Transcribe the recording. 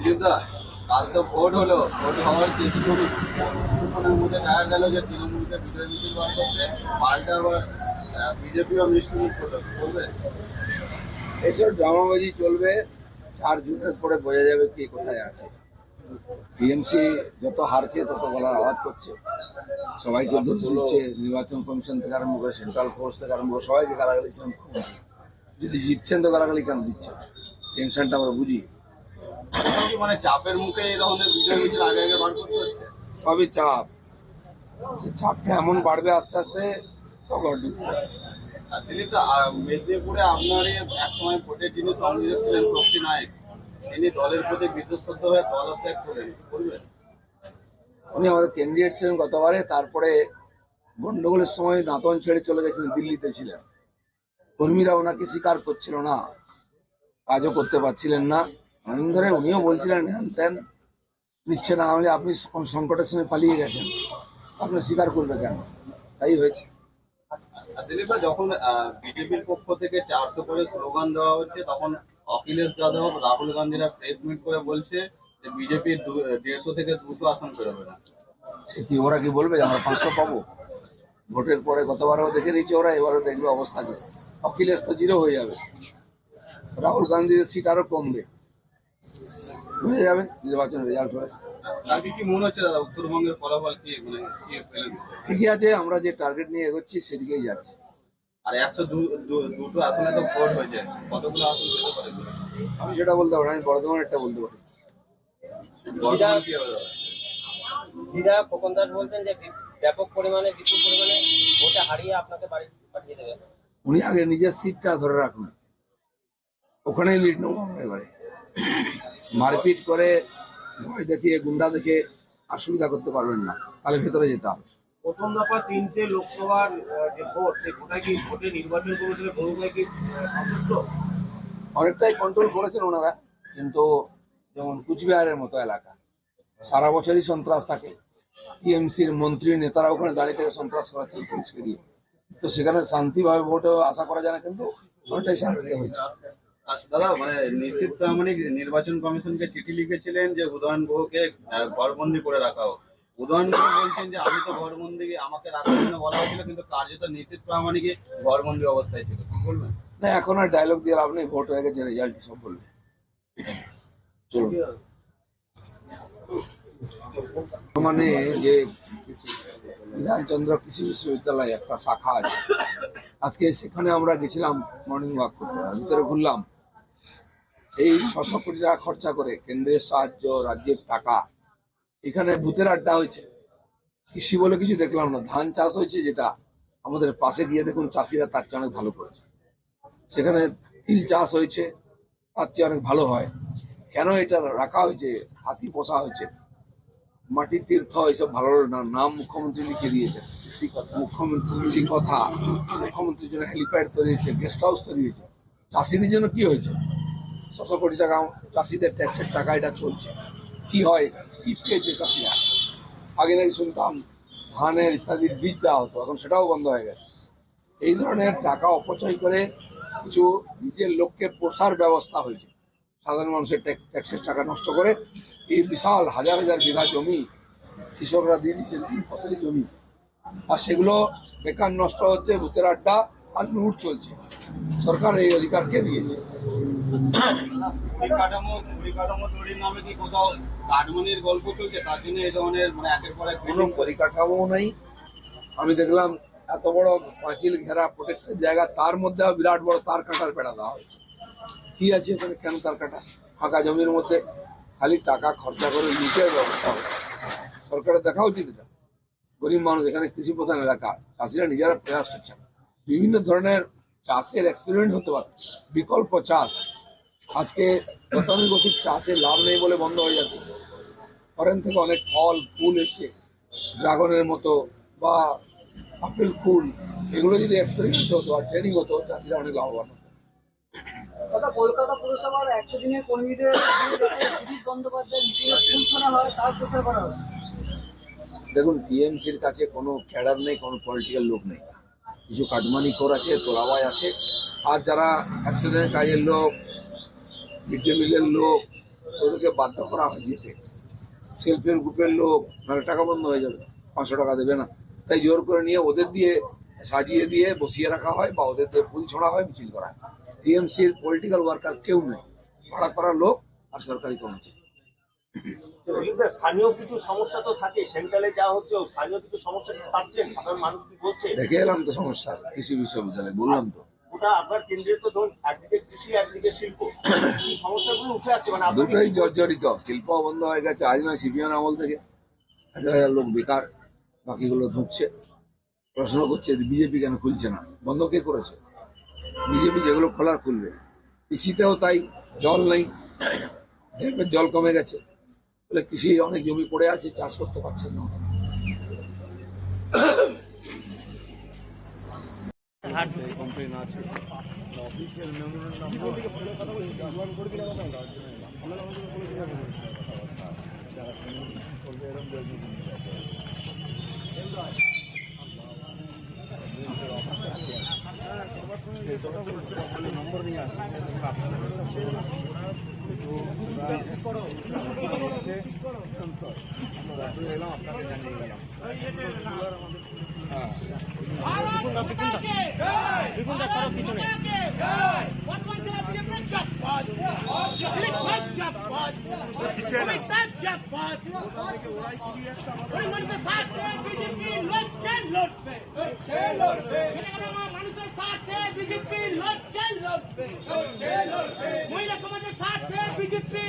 দিলীপদা কাল তো ভোট হলো। ভোট হওয়ার কিছুক্ষণের মধ্যে দেখা গেল যে তৃণমূলকে বিজয় মিছিল বার করতে পাল্টা আবার বিজেপিও মিষ্টি মুখ করল বলবে? এসব ড্রামাবাজি চলবে। চার জুনের পরে বোঝা যাবে কে কোথায় আছে। টিএমসি যত হারছে তত গলার আওয়াজ করছে। সবাইকে দোষ দিচ্ছে। নির্বাচন কমিশন থেকে আরম্ভ করে সেন্ট্রাল ফোর্স থেকে আরম্ভ করে সবাইকে গালাগালি যদি জিতছেন তো গালাগালি কেন দিচ্ছে টেনশনটা আমরা বুঝি। মানে চাপের মুখে এই ধরনের বিজয় মিছিল আগে আগে বার করতে হচ্ছে। সবই চাপ। সে চাপটা এমন বাড়বে আস্তে আস্তে সব দিলীপদা আহ, মেদিনীপুরে আপনারই একসময় ভোটের যিনি সংযোজক ছিলেন শক্তি নায়ক তিনি দলের প্রতি বিদ্যুৎ হয়ে দলত্যাগ করেন বলবেন উনি আমাদের ক্যান্ডিডেট ছিলেন গতবারে তারপরে গন্ডগোলের সময় দাঁতন ছেড়ে চলে গেছিলেন দিল্লিতে ছিলেন। কর্মীরা ওনাকে স্বীকার করছিল না। কাজও করতে পারছিলেন না। অনেক ধরে উনিও বলছিলেন হ্যান ত্যান নিচ্ছে না হলে আপনি সংকটের সময় পালিয়ে গেছেন। আপনি স্বীকার করবে কেন? তাই হয়েছে। দিলীপদা যখন বিজেপির পক্ষ থেকে চারশো করে স্লোগান দেওয়া হচ্ছে তখন অখিলেশ যাদব রাহুল গান্ধীরা প্রেস মিট করে বলছে যে বিজেপি দেড়শো থেকে দুশো আসন না। সে কি ওরা কি বলবে যে আমরা পাঁচশো পাবো? ভোটের পরে গতবারও দেখে নিয়েছে ওরা এবারও দেখবে অবস্থা কি? অখিলেশ তো জিরো হয়ে যাবে। রাহুল গান্ধীর সিট আরও কমবে। হয়ে যাবে নির্বাচন রেজাল্ট হয়ে তাকে কি হচ্ছে দাদা উত্তরবঙ্গের ফলাফল কি ঠিকই আছে আমরা যে টার্গেট নিয়ে এগোচ্ছি সেদিকেই যাচ্ছি। আর একশো দুটো আসনে তো ভোট হয়েছে কতগুলো আসন পেতে পারে? আমি সেটা বলতে পারি না, আমি বর্ধমানেরটা বলতে পারি খোকন দাস বলছেন যে ব্যাপক পরিমাণে বিপুল পরিমাণে ভোটে হারিয়ে আপনাকে বাড়ি পাঠিয়ে দেবে উনি আগে নিজের সিটটা ধরে রাখুন। ওখানেই লিড নেব আমরা এবারে। মারপিট করে ভয় দেখিয়ে গুন্ডা দেখে অসুবিধা করতে পারবেন না। তাহলে ভেতরে যেতে হবে। প্রথম দফা তিনটে লোকসভার যে ভোট সেই ভোটায় কি ভোটে নির্বাচন কমিশনের ভূমিকায় কি সন্তুষ্ট? অনেকটাই কন্ট্রোল করেছেন ওনারা কিন্তু যেমন কুচবিহারের মতো এলাকা সারা বছরই সন্ত্রাস থাকে। টিএমসির মন্ত্রী নেতারা ওখানে দাঁড়িয়ে থেকে সন্ত্রাস করাচ্ছেন পুলিশকে দিয়ে। তো সেখানে শান্তিভাবে ভোট আশা করা যায় না কিন্তু অনেকটাই শান্তি হয়েছে। দাদা মানে নিশ্চিত প্রামাণিক নির্বাচন কমিশনকে চিঠি লিখেছিলেন যে উদয়ন গুহকে ঘরবন্দি করে রাখা হোক। উদয়ন গুহ বলছেন যে, আমি তো ঘরবন্দি, আমাকে রাখার জন্য বলা হয়েছিল, কিন্তু কার্যত নিশ্চিত প্রামাণিকই ঘরবন্দি অবস্থায় ছিল। বলবেন? না, এখন আর ডায়লগ দিয়ে লাভ নেই ভোট হয়ে গেছে রেজাল্ট সব বলবে। মানে যে বিধানচন্দ্র কৃষি বিশ্ববিদ্যালয়ে একটা শাখা আছে। আজকে সেখানে আমরা গেছিলাম মর্নিং ওয়াক করতে, ভিতরে ঘুরলাম। এই ছশো কোটি টাকা খরচা করে কেন্দ্রের সাহায্য, রাজ্যের টাকা, এখানে ভূতের আড্ডা হয়েছে। কৃষি বলে কিছু দেখলাম না। ধান চাষ হয়েছে যেটা আমাদের পাশে গিয়ে দেখুন চাষিরা তার চেয়ে অনেক ভালো করেছে। সেখানে তিল চাষ হয়েছে, তার চেয়ে অনেক ভালো হয়। কেন এটা রাখা হয়েছে? হাতি পোষা হয়েছে। মাটির তীর্থ এইসব ভালো না, নাম মুখ্যমন্ত্রী লিখে দিয়েছে। মুখ্যমন্ত্রী, কৃষি কথা, মুখ্যমন্ত্রীর জন্য হেলিপ্যাড তৈরি হয়েছে, গেস্ট হাউস তৈরি হয়েছে। চাষিদের জন্য কি হয়েছে? ছশো কোটি টাকা চাষিদের ট্যাক্সের টাকা এটা চলছে। কি হয় কি পেয়েছে চাষিরা? আগে নাকি শুনতাম ধানের ইত্যাদির বীজ দেওয়া হতো, এখন সেটাও বন্ধ হয়ে গেছে। এই ধরনের টাকা অপচয় করে কিছু নিজের লোককে পোষার ব্যবস্থা হয়েছে। সাধারণ মানুষের ট্যাক- ট্যাক্সের টাকা নষ্ট করে এই বিশাল হাজার হাজার বিঘা জমি কৃষকরা দিয়ে দিচ্ছেন তিন ফসলি জমি। আর সেগুলো বেকার নষ্ট হচ্ছে, ভূতের আড্ডা আর লুট চলছে। সরকার এই অধিকার কে দিয়েছে? মানে কোনো আমি দেখলাম এত বড় পাঁচিল ঘেরা প্রোটেক্টেড জায়গা, তার মধ্যে বিরাট বড় তার কাটার বেড়া দেওয়া হয়েছে। কি আছে এখানে? কেন তার কাটা? ফাঁকা জমির মধ্যে খালি টাকা খরচা করে লুটের ব্যবস্থা হচ্ছে সরকারের দেখা উচিত এটা। গরিব মানুষ, এখানে কৃষি প্রধান এলাকা, চাষিরা নিজেরা প্রয়াস করছে বিভিন্ন ধরনের চাষের এক্সপেরিমেন্ট হতে পারে। বিকল্প চাষ আজকে গতানুগতিক চাষে লাভ নেই বলে বন্ধ হয়ে যাচ্ছে। ফরেন থেকে অনেক ফল ফুল এসছে। ড্রাগনের মতো বা আপেল ফুল এগুলো যদি এক্সপেরিমেন্ট হতো আর ট্রেনিং হতো চাষিরা অনেক লাভবান হতো। দাদা কলকাতা পুরসভার একশো দিনের কর্মীদের বিরুদ্ধে বন্দ্যোপাধ্যায় মিটিংয়ে ফুল হয় তার প্রচার করা হচ্ছে। দেখুন টিএমসির কাছে কোনো ক্যাডার নেই কোনো পলিটিক্যাল লোক নেই। কিছু কাটমানি কর আছে তোলাবাই আছে। আর যারা একশো দিনের কাজের লোক মিড ডে মিলের লোক ওদেরকে বাধ্য করা হয় যেতে সেলফ হেল্প গ্রুপের লোক নাহলে টাকা বন্ধ হয়ে যাবে পাঁচশো টাকা দেবে না। তাই জোর করে নিয়ে ওদের দিয়ে সাজিয়ে দিয়ে বসিয়ে রাখা হয় বা ওদের দিয়ে ফুল ছড়া হয় মিছিল করা হয়। টিএমসির পলিটিক্যাল ওয়ার্কার কেউ নেই ভাড়া করা লোক আর সরকারি কর্মচারী। স্থানীয় কিছু সমস্যা তো থাকে সেন্ট্রালে যা হচ্ছে স্থানীয় কিছু সমস্যা কি পাচ্ছেন? সাধারণ মানুষ কি বলছে? দেখে এলাম তো সমস্যা কৃষি বিশ্ববিদ্যালয় বললাম তো। আসছে মানে দুটোই জর্জরিত। শিল্প বন্ধ হয়ে গেছে, আজ নয় সিপিএম আমল থেকে। হাজার হাজার লোক বেকার, বাকিগুলো ধুঁকছে। প্রশ্ন করছে, বিজেপি কেন খুলছে না? বন্ধ কে করেছে? বিজেপি যেগুলো খোলার খুলবে। কৃষিতেও তাই জল নেই জল কমে গেছে। বলে কৃষি অনেক জমি পড়ে আছে, চাষ করতে পারছেন না। কমপ্লেন আছে। অফিসিয়াল নম্বর নিয়ে আসবে আমরা এলাম আপনাকে জানিয়ে গেলাম হ্যাঁ। মহিলা সমাজের স্বার্থে বিজেপি